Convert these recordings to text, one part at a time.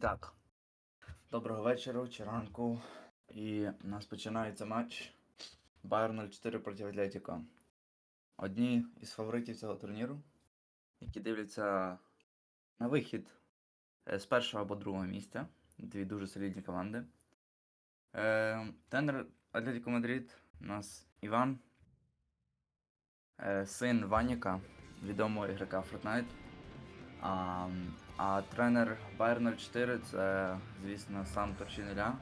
так. Доброго вечора чи ранку. І у нас починається матч Байер 04 проти Атлетіко. Одні із фаворитів цього турніру, які дивляться на вихід е, з першого або другого місця. Дві дуже солідні команди. Е, тренер Атлетіко Мадрид у нас Іван, е, син Ваніка, відомого ігрока Fortnite. А, тренер Байер 04 це, звісно, сам Торчинеля.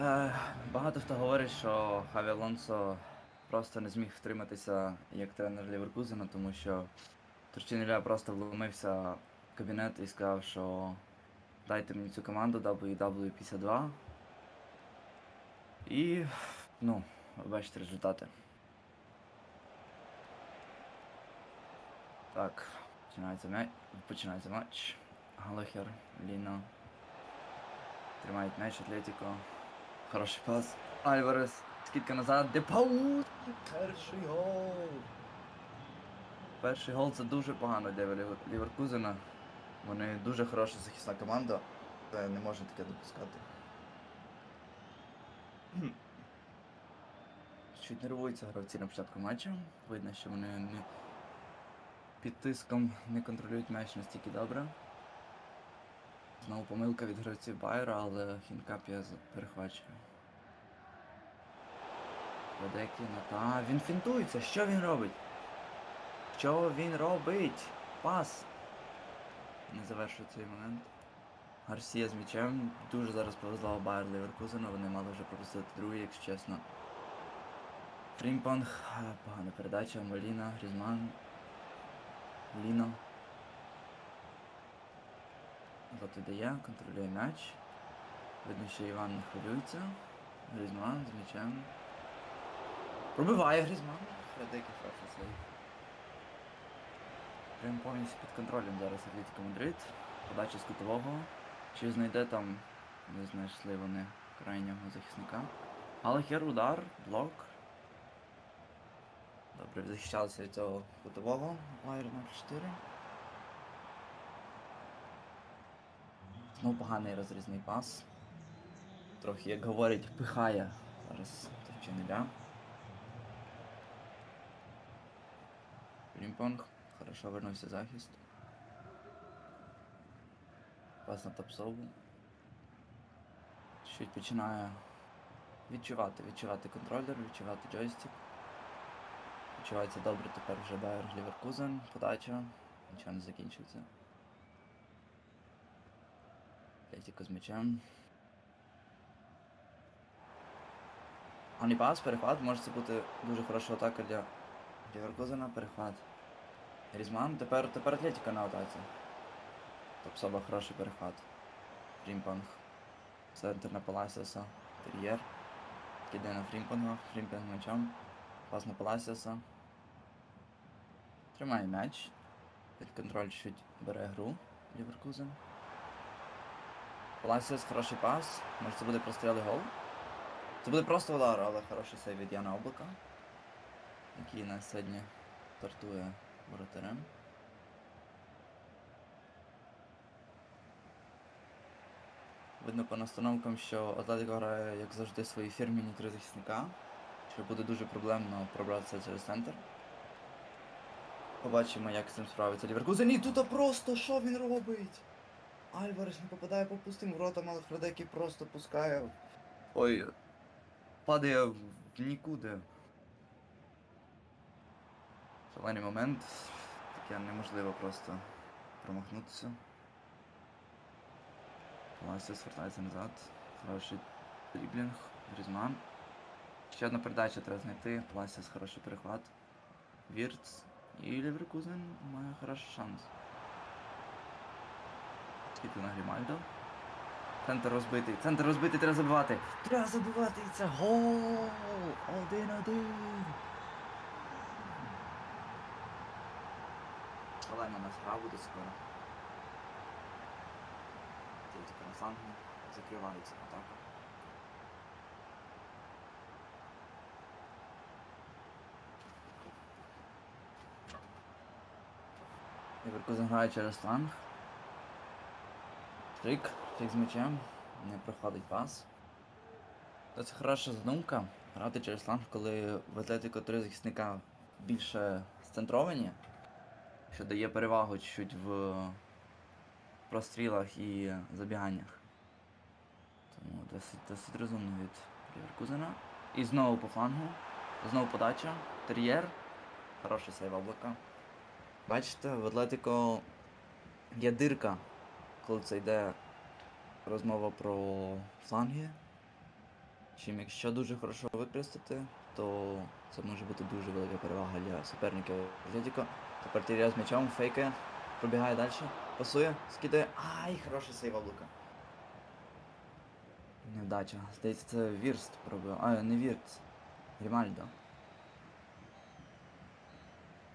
Е, багато хто говорить, що Хаві Алонсо просто не зміг втриматися як тренер Ліверкузена, тому що Торчинеля просто вломився в кабінет і сказав, що дайте мені цю команду WW52. І, ну, бачите результати. Так, починається м'яч. Починається матч. Галахер, Ліно. Тримають м'яч Атлетіко. Хороший пас. Альварес. Скидка назад. Депаут. Перший гол. Перший гол це дуже погано для Лівер- Ліверкузена. Вони дуже хороша захисна команда. Це не можна таке допускати. Чуть нервуються гравці на початку матчу. Видно, що вони не під тиском не контролюють м'яч настільки добре. Знову помилка від гравців Байера, але Хінкапія з- перехвачує. Ведекі на та. Він фінтується. Що він робить? Що він робить? Пас. Не завершує цей момент. Гарсія з м'ячем. Дуже зараз повезла Байер Ліверкузену. Вони мали вже пропустити другий, якщо чесно. Фрімпонг. а, Погана передача. Моліна, Грізман. Ліно. Злоти дає, контролює м'яч. Видно, що Іван не хвилюється. Грізман з м'ячем. Пробиває Грізман. Фредекі хороший сейв. Прям повністю під контролем зараз Атлетико Мадрид. Подача з кутового. Чи знайде там, не знайшли вони крайнього захисника. Галахер, удар, блок. Добре, захищалися від цього кутового. Байер 04. Знову поганий розрізний пас. Трохи, як говорять, пихає зараз Торчинеля. Лімпонг. Хорошо вернувся захист. Пас на топсову. Чуть починає відчувати, відчувати контролер, відчувати джойстик. Відчувається добре тепер вже Байер Ліверкузен. Подача. Нічого не закінчується. Атлетіко з м'ячем. Пас, перехват. Може це бути дуже хороша атака для Ліверкузена. Перехват. Різман. Тепер, тепер Атлетіка на атаці. Топсоба хороший перехват. Фрімпонг. Центр на Паласіоса. Тер'єр. Кидає на Фрімпонга. Фрімпонг м'ячом. Пас на Паласіоса. Тримає м'яч. Під контроль чуть бере гру. Ліверкузен. Паласіос хороший пас. Може це буде простріли гол. Це буде просто удар, але хороший сейв від Яна Облака. Який нас сьогодні стартує воротарем. Видно по настановкам, що Атлетико грає, як завжди, свої фірміні три захисника. Що буде дуже проблемно пробратися через центр. Побачимо, як з цим справиться Ліверкузен. І тут просто що він робить? Альварес не попадає по пустим воротам, але Фредекі просто пускає. Ой. Падає в нікуди. Шалений момент. Таке неможливо просто промахнутися. Паласіс вертається назад. Хороший дріблінг. Грізман. Ще одна передача треба знайти. Паласіс хороший перехват. Вірц. І Ліверкузен має хороший шанс. Скільки на Грімальдо. Центр розбитий. Центр розбитий, треба забивати. Треба забивати і це гол! Один-один. Шалена нас гра буде скоро. Тільки на флангу закривається атака. Ліверкузен грає через фланг. Штрик, штрик з м'ячем, не проходить пас. То це хороша задумка. Грати через фланг, коли в Атлетико три захисника більше сцентровані, що дає перевагу чуть в прострілах і забіганнях. Тому досить, досить розумно від Ліверкузена. І знову по флангу. Знову подача. Тер'єр. Хороший сейв облака. Бачите, в Атлетико є дирка, коли це йде розмова про фланги. Чим якщо дуже хорошо використати, то це може бути дуже велика перевага для суперників Атлетико. Тепер Тер'єр з м'ячом, фейкає, пробігає далі, пасує, скидає. Ай, хороший сейв облака. Невдача. Здається, це Вірст пробив. А, не Вірст. Грімальдо.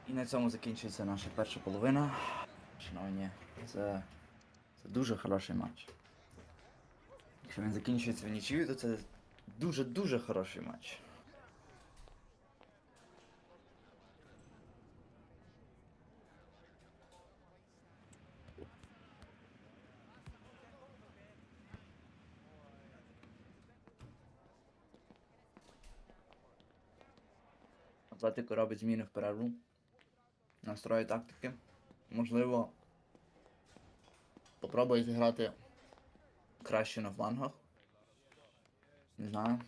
І на цьому закінчується наша перша половина. Шановні, це, це дуже хороший матч. Якщо він закінчується в нічию, то це дуже-дуже хороший матч. Атлетико робить зміни в перерву. Настрої тактики. Можливо, попробує зіграти краще на флангах. Не знаю.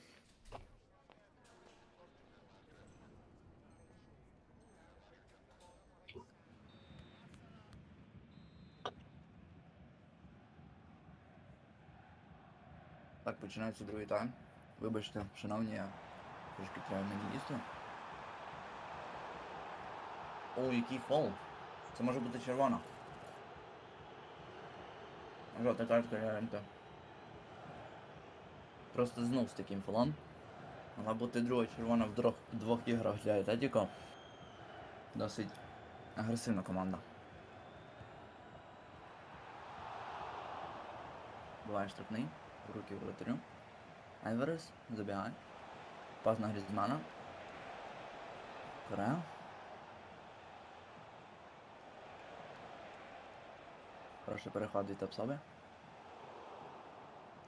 Так, починається другий тайм. Вибачте, шановні, я трошки треба мені їсти. О, який фол. Це може бути червона. Жовта картка гляньте. Просто знов з таким фолом. Могла бути друга червона в двох, двох іграх для Атлетіко. Досить агресивна команда. Буває штрафний. Руки воротарю. Альварес забігає. Пас на Грізмана. Корея. Хороший переход від Топсоби.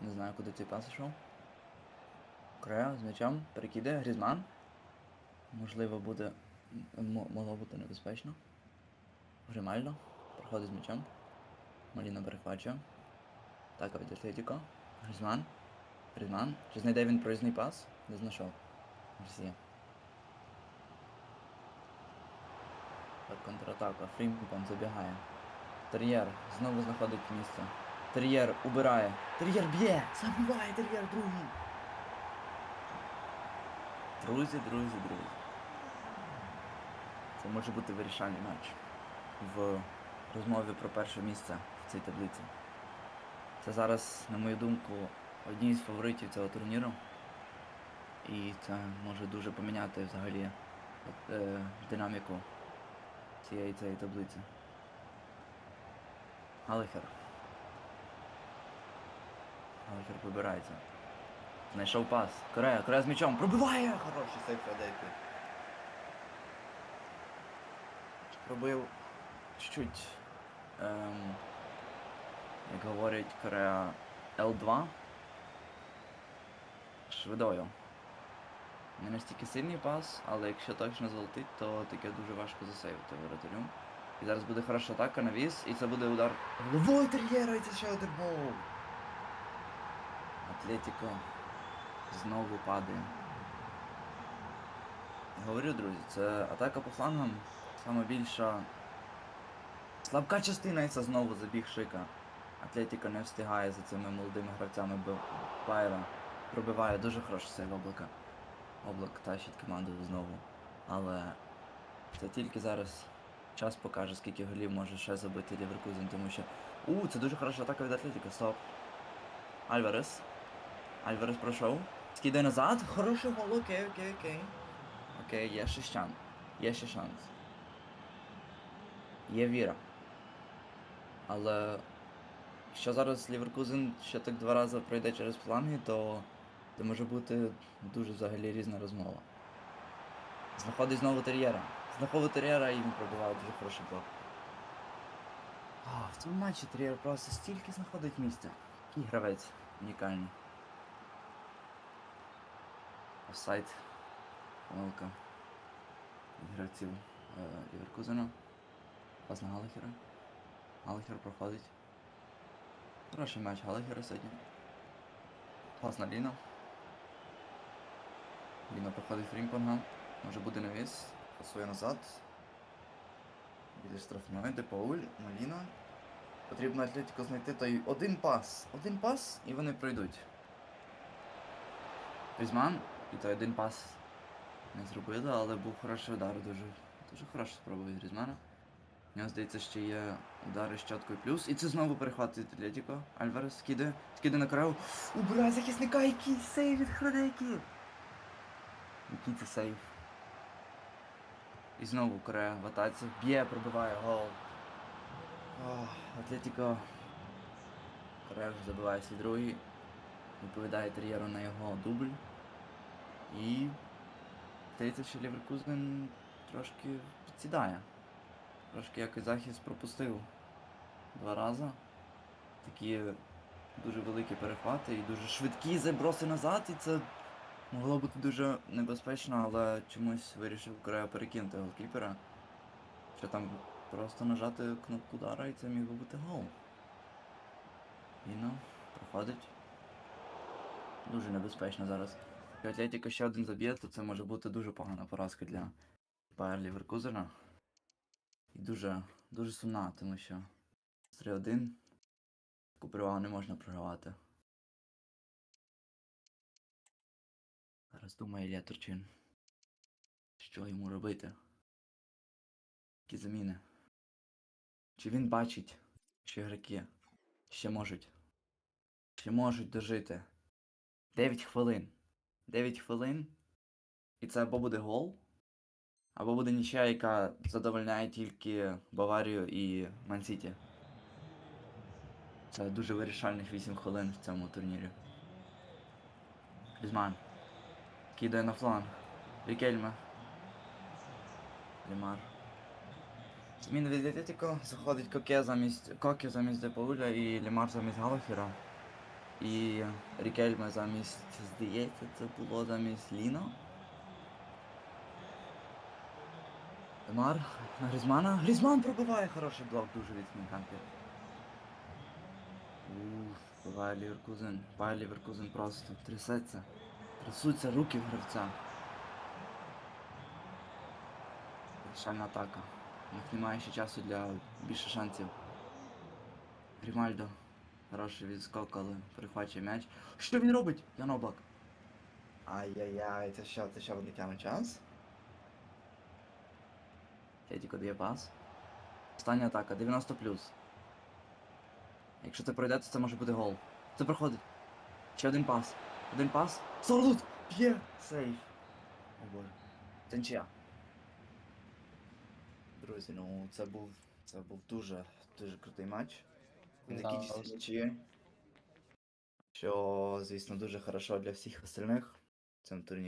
Не знаю, куди цей пас йшов. Корея з м'ячем перекидає Грізман. Можливо, буде. могло бути небезпечно. Гримальдо. Проходить з м'ячем. Маліна перехвачує. Так, від Атлетіко. Грізман. Грізман. Чи знайде він проїзний пас? Не знайшов. Мерсі. Контратака. Фрімпон забігає. Тер'єр знову знаходить місце. Тер'єр убирає. Тер'єр б'є! Забиває тер'єр другий. Друзі, друзі, друзі. Це може бути вирішальний матч в розмові про перше місце в цій таблиці. Це зараз, на мою думку, одні з фаворитів цього турніру. І це може дуже поміняти взагалі е, динаміку цієї цієї таблиці. Галихер. Галихер вибирається. Знайшов пас. Корея, Корея з м'ячом. Пробиває! Хороший сейф Федейки. Пробив чуть-чуть, ем, як говорять Корея, L2. Швидою. Не настільки сильний пас, але якщо точно залетить, то таке дуже важко засейвити воротарю. І зараз буде хороша атака, навіс, і це буде удар головою тер'єра, і це ще один гол. Атлетіко знову падає. Говорю, друзі, це атака по флангам, саме більша слабка частина, і це знову забіг Шика. Атлетіко не встигає за цими молодими гравцями бо Байера. Пробиває дуже хороший сейв облака. Облак тащить команду знову. Але це тільки зараз час покаже, скільки голів може ще забити Ліверкузен, тому що. У, це дуже хороша атака від Атлетіка, стоп. Альварес. Альварес пройшов. Скидає назад. Хороший гол, окей, окей, окей. Окей, є ще шанс. Є ще шанс. Є віра. Але якщо зараз Ліверкузен ще так два рази пройде через фланги, то це може бути дуже взагалі різна розмова. Знаходить знову тер'єра. Знаходить тер'єра і він пробиває дуже хороший блок. А, в цьому матчі Трієр просто стільки знаходить місця. Який гравець унікальний. Офсайд. Помилка. Гравців е, Ліверкузена. Пас на Галахера. Галахер проходить. Хороший матч Галахера сьогодні. Пас на Ліна. Ліна проходить Фрімпонга. Може буде навіс. Пасує назад. Біля штрафної, де Пауль, Маліна. Потрібно Атлетико знайти той один пас. Один пас і вони пройдуть. Грізман і той один пас не зробили, але був хороший удар, дуже, дуже хороша спроба від Грізмана. Мені здається, ще є удари з чіткою плюс. І це знову перехват від Атлетико. Альварес скиде, скиде на краю. Убирає захисника, який сейв від Храдекі. Який це сейв. І знову Корея в атаці. Б'є, пробиває гол. Ох, Атлетико. Корея вже забиває свій другий. Відповідає Тер'єру на його дубль. І здається, що Ліверкузен трошки підсідає. Трошки якось захист пропустив два рази. Такі дуже великі перехвати і дуже швидкі заброси назад, і це могло бути дуже небезпечно, але чомусь вирішив Корея перекинути голкіпера. Що там просто нажати кнопку удара і це міг би бути гол. Віно проходить. Дуже небезпечно зараз. Якщо Атлетіко ще один заб'є, то це може бути дуже погана поразка для Байер Ліверкузена. І дуже, дуже сумна, тому що 3-1 таку перевагу не можна програвати. Зараз думає Ілля Турчин. Що йому робити? Які заміни? Чи він бачить, що ігроки ще можуть? Ще можуть дожити? 9 хвилин. 9 хвилин. І це або буде гол, або буде нічия, яка задовольняє тільки Баварію і Мансіті. Це дуже вирішальних 8 хвилин в цьому турнірі. Грізман. Кидає на фланг. Рікельме. Лімар. Зміна від. Заходить Коке замість Коке замість Депауля і Лімар замість Галахера. І Рікельме замість, здається, це було замість Ліно. Лімар на Грізмана. Грізман пробиває хороший блок дуже від Смінкампі. Уф, буває Ліверкузен. Буває Ліверкузен просто трясеться. Трясуться руки гравця. Вирішальна атака. Них немає ще часу для більше шансів. Грімальдо. Хороший відскок, але перехвачує м'яч. Що він робить? Ян Облак. Ай-яй-яй, це що, це що вони тягнуть час? Тільки дає пас. Остання атака, 90 Якщо це пройде, то це може бути гол. Це проходить. Ще один пас. Один пас. Сордут! П'є! Сейф. О боже. Це нічия. Друзі, ну це був. Це був дуже, дуже крутий матч. Він закінчився нічиєю. Що, звісно, дуже хорошо для всіх остальних в цьому турнірі.